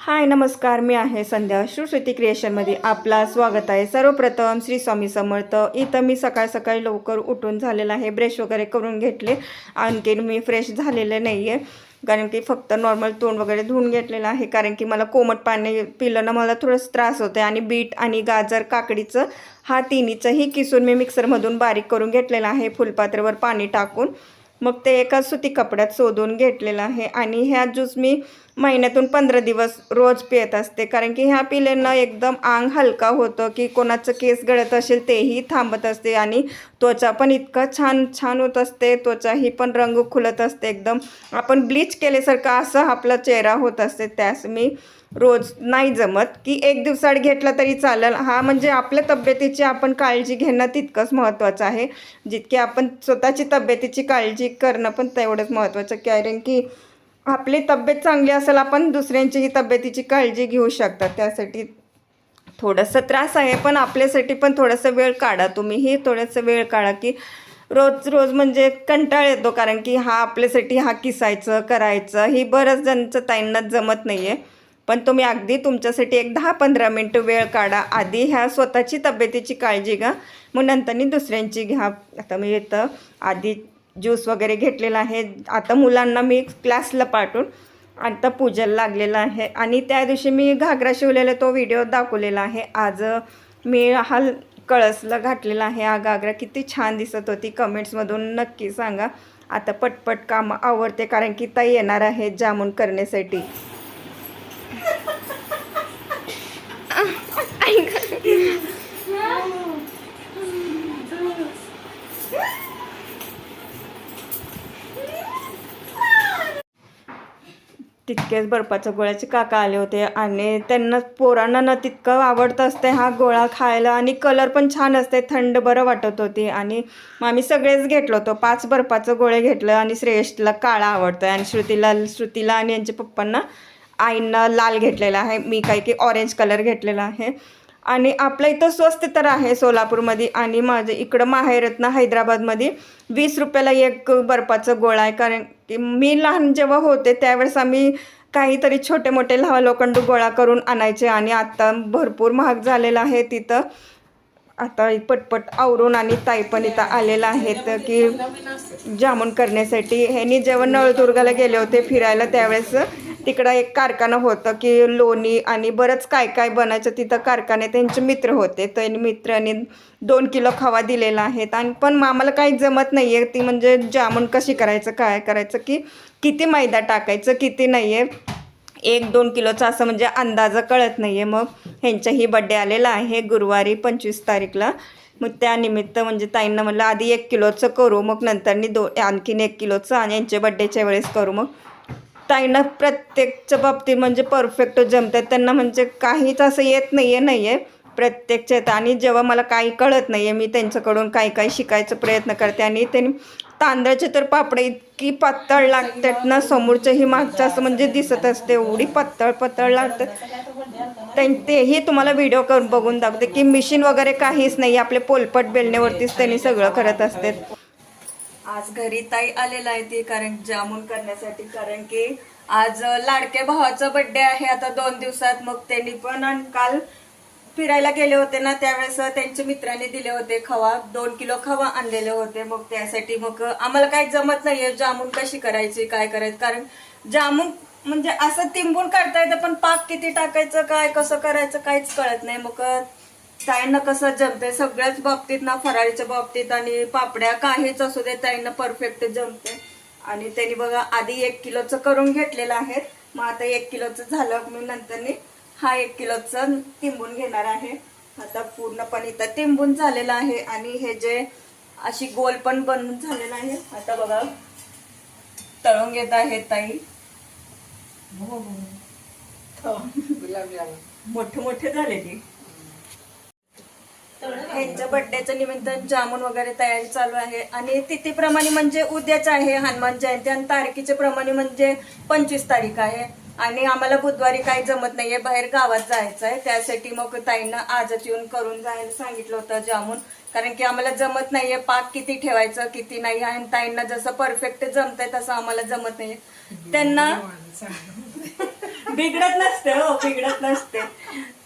हाय नमस्कार. मी आहे संध्या. श्रुश्रुती क्रिएशनमध्ये आपला स्वागत आहे. सर्वप्रथम श्री स्वामी समर्थ. इथं मी सकाळ सकाळी लवकर उठून झालेलं आहे. ब्रश वगैरे करून घेतले. आणखीन मी फ्रेश झालेले नाही आहे कारण की फक्त नॉर्मल तोंड वगैरे धुवून घेतलेलं आहे. कारण की मला कोमट पाणी पिलं ना मला थोडंसं त्रास होतो आणि बीट आणि गाजर काकडीचं हा तिन्हीचंही किसून मी मिक्सरमधून बारीक करून घेतलेलं आहे. फुलपात्र्यावर पाणी टाकून. मग ते एका सुती कपड्यात शोधून घेतलेलं आहे. आणि ह्या ज्यूस मी महिन्यातून पंधरा दिवस रोज पित असते. कारण की ह्या पिल्यानं एकदम अंग हलका होतं की कोणाचं केस गळत असेल तेही थांबत असते. आणि त्वचा पण इतकं छान छान होत असते. त्वचाही पण रंग खुलत असते. एकदम आपण ब्लीच केल्यासारखं असं आपला चेहरा होत असते. त्यास मी रोज नाही जमत की एक दिवसाड घेतला तरी चालेल. हा म्हणजे आपल्या तब्येतीची आपण काळजी घेणं तितकंच महत्त्वाचं आहे. जितकी आपण स्वतःची तब्येतीची काळजी करणं पण तेवढंच महत्त्वाचं. कारण की आपली तब्येत चांगली असेल आपण दुसऱ्यांचीही तब्येतीची काळजी घेऊ शकता त्यासाठी थोडंसं त्रास आहे पण आपल्यासाठी पण थोडंसं वेळ काढा तुम्हीही. थोडंसं वेळ काढा की रोज रोज म्हणजे कंटाळ येतो. कारण की हा आपल्यासाठी हा किसायचं करायचं ही बरंच जणचं ताईंना जमत नाही आहे पण तुम्ही अगदी तुमच्यासाठी एक दहा पंधरा मिनटं वेळ काढा. आधी ह्या स्वतःची तब्येतीची काळजी घ्या. मग नंतरनी दुसऱ्यांची घ्या. आता मी इथं आधी ज्यूस वगैरे घेतलेला आहे. आता मुलांना मी क्लासला पाठवून आता पूजेला लागलेलं आहे. आणि त्या दिवशी मी घागरा शिवलेला तो व्हिडिओ दाखवलेला आहे. आज मी हा कळसला घातलेला आहे. हा घागरा किती छान दिसत होती. कमेंट्समधून नक्की सांगा. आता पटपट कामं आवडते कारण की ताई येणार आहे जामून करण्यासाठी. तितकेच बर्फाच्या गोळ्याचे काका आले होते आणि त्यांना पोरांना न तितकं आवडतं असते हा गोळा खायला आणि कलर पण छान असते थंड बरं वाटत होती. आणि मग आम्ही सगळेच घेतलो होतो. पाच बर्फाचं गोळे घेतलं आणि श्रेयशला काळा आवडतं आणि श्रुतीला श्रुतीला आणि यांच्या पप्पांना आईंना लाल घेतलेला आहे. मी काही की ऑरेंज कलर घेतलेला आहे. आणि आपल्या इथं स्वस्त तर आहे सोलापूरमध्ये आणि माझं इकडं माहेरत्न हैदराबादमध्ये वीस रुपयाला एक बर्फाचं गोळा आहे. कारण की मी लहान जेव्हा होते त्यावेळेस आम्ही काहीतरी छोटे मोठे लहान लोखंड गोळा करून आणायचे आणि आत्ता भरपूर महाग झालेलं आहे तिथं. आता पटपट आवरून आणि ताई पण इथं आलेलं आहेत की जामून करण्यासाठी. ह्यांनी जेव्हा नळदुर्गाला गेले होते फिरायला त्यावेळेस तिकडं एक कारखाना होतं की लोणी आणि बरंच काय काय बनायचं तिथं कारखाने त्यांचे मित्र होते. त्यांनी मित्रांनी दोन किलो खवा दिलेला आहेत आणि पण आम्हाला काही जमत नाही आहे ती म्हणजे जामून कशी करायचं काय करायचं की किती मैदा टाकायचं किती नाही आहे एक दोन किलोचं असं म्हणजे अंदाज कळत नाही आहे मग ह्यांचाही बड्डे आलेला आहे गुरुवारी पंचवीस तारीखला. मग त्यानिमित्त म्हणजे ताईंना म्हणलं आधी एक किलोचं करू. मग नंतरनी दो आणखीन एक किलोचं आणि यांच्या बड्डेच्या वेळेस करू. मग ताईंना प्रत्येकच्या बाबतीत म्हणजे परफेक्ट जमतात त्यांना म्हणजे काहीच असं येत नाही आहे नाही आहे प्रत्येकच्यात आणि जेव्हा मला काही कळत नाही आहे मी त्यांच्याकडून काही काही शिकायचा प्रयत्न करते. आणि त्यांनी तांदळाचे तर पापडे इतकी पातळ लागतात ना समोरच्याही मागचं असं म्हणजे दिसत असते. एवढी पातळ पातळ लागतात. त्यां तेही तुम्हाला व्हिडिओ करून बघून दाखवते की मिशीन वगैरे काहीच नाही. आपले पोलपट बेलण्यावरतीच त्यांनी सगळं करत असते आज घरी ताई आलेला आहे ती कारण जामून करण्यासाठी कारण की आज लाडक्या भावाचा बड्डे आहे आता दोन दिवसात. मग त्यांनी पण आणि काल फिरायला गेले होते ना त्यावेळेस त्यांच्या मित्रांनी दिले होते खवा. दोन किलो खवा आणलेले होते. मग त्यासाठी मग आम्हाला काही जमत नाहीये जामून कशी करायची काय करायचं. कारण जामून म्हणजे असं तिंबून काढता येतं पण पाक किती टाकायचं काय कसं करायचं काहीच कळत नाही. मग ताईंना कसं जमते सगळ्याच बाबतीत ना फराळीच्या बाबतीत आणि पापड्या काहीच असू दे ताईंना परफेक्ट जमते आणि त्यांनी बघा आधी एक किलोचं करून घेतलेलं आहे. मग आता एक किलोचं झालं मी नंतरनी हा एक किलोचं तिंबून घेणार आहे. आता पूर्णपणे इथं तिंबून झालेलं आहे आणि हे जे अशी गोल पण बनून झालेलं आहे. आता बघा तळून घेत आहेत ताई. मोठे मोठे झाले ती. यांच्या बर्थडेच्या निमित्तानं जामून वगैरे तयारी चालू आहे. आणि तिथीप्रमाणे म्हणजे उद्याच आहे हनुमान जयंती आणि तारखेच्या प्रमाणे म्हणजे पंचवीस तारीख आहे. आणि आम्हाला बुधवारी काही जमत नाहीये बाहेर गावात जायचं आहे. त्यासाठी मग ताईंना आजच येऊन करून जायला सांगितलं होतं जामून. कारण की आम्हाला जमत नाहीये पाक किती ठेवायचं किती नाही. आणि ताईंना जसं परफेक्ट जमतंय तसं आम्हाला जमत नाहीये. त्यांना बिघडत नसते हो बिघडत नसते.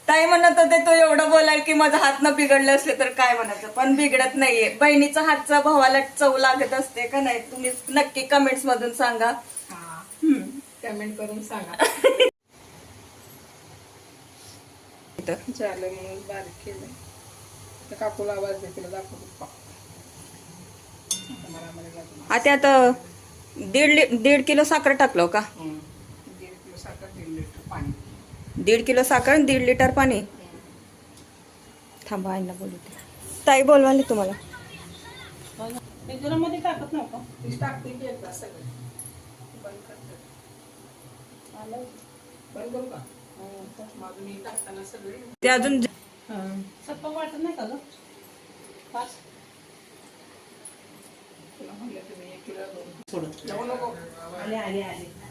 ताई म्हणत होते तो एवढं बोलाल की माझा हात न बिघडले असले तर काय म्हणायचं पण बिघडत नाहीये बहिणीचा हातचा भावाला चव लागत असते का नाही तुम्ही नक्की कमेंट्स मधून सांगा. कमेंट करून सांगा. झालं म्हणून बारीक केलं काकूला आवाज दे तिला दाखवतो. आता. आता दीड दीड किलो साखर टाकलो का. दीड किलो साखर दीड लिटर पाणी दीड किलो साखर आणि दीड लिटर पाणी. थांबा आईना बोलू दे. ताई बोलवाले तुम्हाला. मध्ये टाकत नव्हतं ती टाकते की एकदा सगळं. बंद करते. बंद करू का? माझं मी टाकताना सगळे. ते अजून सप्पा वाटत नाही का ग? पाच. सोडत नको. आले आले आले.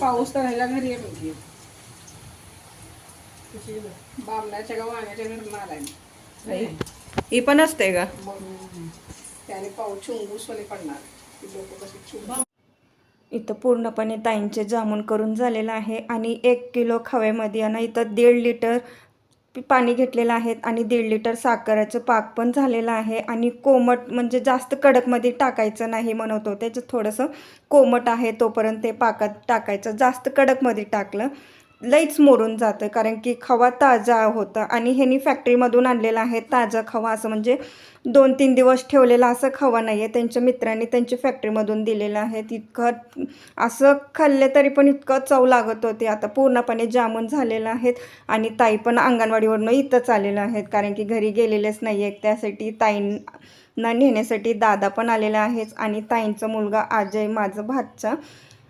पाऊस तर ह्याला घरी आहे म्हणजे. बामणाच्या का वाण्याच्या घरी आलाय ही पण असते का? त्याने पाऊस चुंगूसवाने पडणार. ती लोक कशी चुंग इथं पूर्णपणे ताईंचे जामून करून झालेलं आहे आणि एक किलो खव्यामध्ये आणि इथं दीड लिटर पाणी घेतलेलं आहे आणि दीड लिटर साखरेचं पाक पण झालेलं आहे. आणि कोमट म्हणजे जास्त कडकमध्ये टाकायचं नाही म्हणतो त्याचं थोडंसं कोमट आहे तोपर्यंत ते पाकात टाकायचं. जास्त कडकमध्ये टाकलं. लईच मोडून जातं. कारण की खवा ताजा होतं आणि ह्यांनी फॅक्टरीमधून आणलेला आहे ताजा खवा. असं म्हणजे दोन तीन दिवस ठेवलेला असं खवा नाही आहे त्यांच्या मित्रांनी त्यांची फॅक्टरीमधून दिलेलं आहे. तितकं असं खाल्ले तरी पण इतकं चव लागत होते. आता पूर्णपणे जामून झालेलं आहेत आणि ताई पण अंगणवाडीवरनं इथंच आलेलं आहेत. कारण की घरी गेलेलेच नाही आहेत त्यासाठी ताईंना नेण्यासाठी दादा पण आलेला आहेच आणि ताईंचा मुलगा अजय माझं भातचा.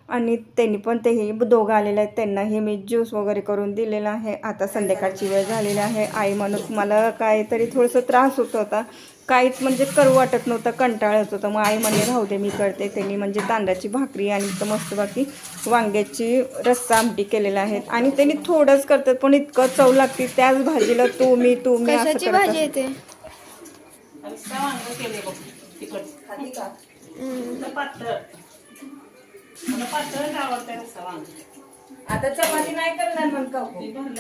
आणि त्यांनी पण तेही दोघं आलेले आहेत. त्यांनाही मी ज्यूस वगैरे करून दिलेला आहे. आता संध्याकाळची वेळ झालेली आहे. आई म्हणून मला काहीतरी थोडंसं त्रास होत होता. काहीच म्हणजे करू वाटत नव्हतं कंटाळा येत होतं. मग आई म्हणले राहू दे मी करते. त्यांनी म्हणजे तांदळाची भाकरी आणि इथं मस्त बाकी वांग्याची रस्सा आमटी केलेला आहेत. आणि त्यांनी थोडंच करतात पण इतकं चव लागते. त्याच भाजीला तू मी तू मी असं भाजी. येते? पातळ. मला पातळच आवडते रस्सा वांग. आता चपाती नाही करणार का हो? वांग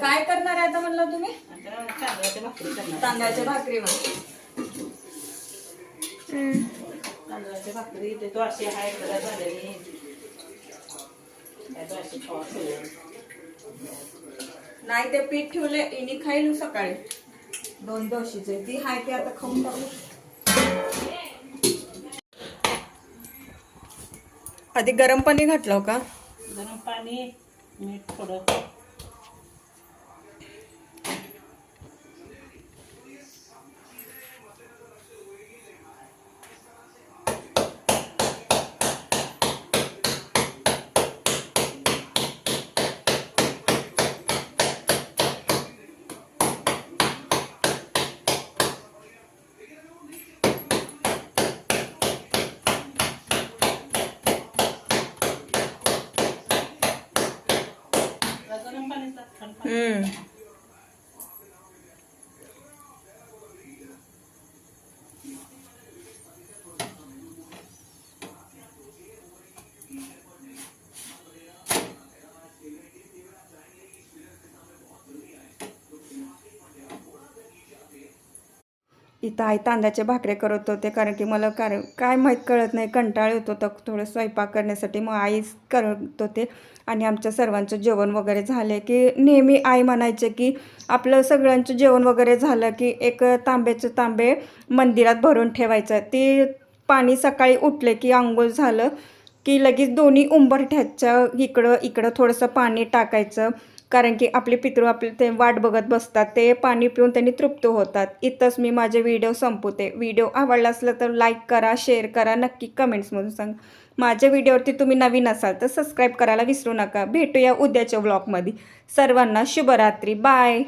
काय करणार आहे आता म्हणलं तुम्ही? आता तांदळाच्या भाकरी करणार. तांदळाच्या भाकरी म्हण तांदळाच्या भाकरी ते तो अशी आहे जरा झालेली. त्या खावा. नाही ते पीठ ठेवले इनी खाईल सकाळी. दोन दोशीचे ती हाय ते आता खाऊन टाकू आधी गरम पाणी घातलं हो का? गरम पाणी मीठ थोडं गरम पाणी इथं आई तांदळाचे भाकरे करत होते कारण की मला कारण काय माहीत कळत नाही कंटाळ येत होता थोडं स्वयंपाक करण्यासाठी. मग आईच करत होते आणि आमच्या सर्वांचं जेवण वगैरे झाले की नेहमी आई म्हणायचे की आपलं सगळ्यांचं जेवण वगैरे झालं की एक तांब्याचे तांबे मंदिरात भरून ठेवायचं. ती पाणी सकाळी उठले की आंघोळ झालं की लगेच दोन्ही उंबरठ्याच्या इकडं इकडं थोडंसं पाणी टाकायचं. कारण की आपले पितृ आपले ते वाट बघत बसतात ते पाणी पिऊन त्यांनी तृप्त होतात. इथंच मी माझे व्हिडिओ संपवते. व्हिडिओ आवडला असला तर लाईक करा शेअर करा नक्की कमेंट्समधून सांगा. माझ्या व्हिडिओवरती तुम्ही नवीन असाल तर सबस्क्राईब करायला विसरू नका. भेटूया उद्याच्या व्लॉगमध्ये सर्वांना शुभरात्री. बाय